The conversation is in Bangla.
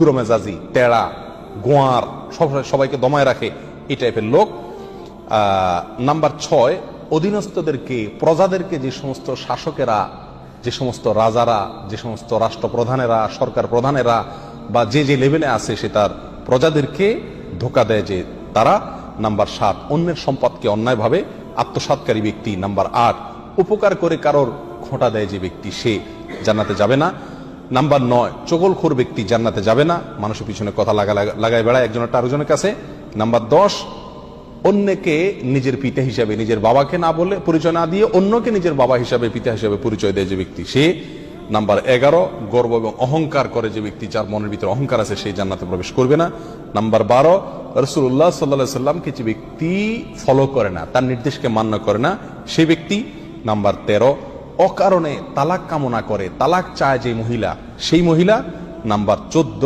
মেজাজি তেড়া গোয়ার, সব সবাইকে দমায় রাখে এই টাইপের লোক। নাম্বার ছয়, অধীনস্থদেরকে, প্রজাদেরকে যে সমস্ত শাসকেরা, যে সমস্ত রাজারা, যে সমস্ত রাষ্ট্রপ্রধানেরা, সরকার প্রধানেরা, বা যে যে লেভেলে আছে সে তার প্রজাদেরকে ধোকা দেয় যে তারা। নাম্বার সাত, অন্যের সম্পদকে অন্যায়ভাবে আত্মসাৎকারী ব্যক্তি। নাম্বার আট, উপকার করে কারোর খোঁটা দেয় যে ব্যক্তি সে। জানাতে যাবে না। নাম্বার নয়, চগলখোর ব্যক্তি জান্নাতে যাবে না, মানুষের পিছনে কথা লাগা লাগা- লাগায় বেড়ায় একজনের আরেকজনের কাছে। নাম্বার দশ, অন্যকে নিজের পিতা হিসাবে নিজের বাবাকে না বলে পরিচয় না দিয়ে অন্যকে নিজের বাবা হিসাবে, পিতা হিসাবে পরিচয় দেয় যে ব্যক্তি সে। নাম্বার এগারো, গর্ব এবং অহংকার করে যে ব্যক্তি যার মনের ভিতরে অহংকার আছে সেই জান্নাতে প্রবেশ করবে না। নাম্বার বারো রসুল্লাহ সাল্লা সাল্লামকে যে ব্যক্তি ফলো করে না, তার নির্দেশকে মান্য করে না সেই ব্যক্তি। নাম্বার তেরো অকারণে তালাক কামনা করে তালাক চায় যে মহিলা সেই মহিলা নাম্বার চোদ্দ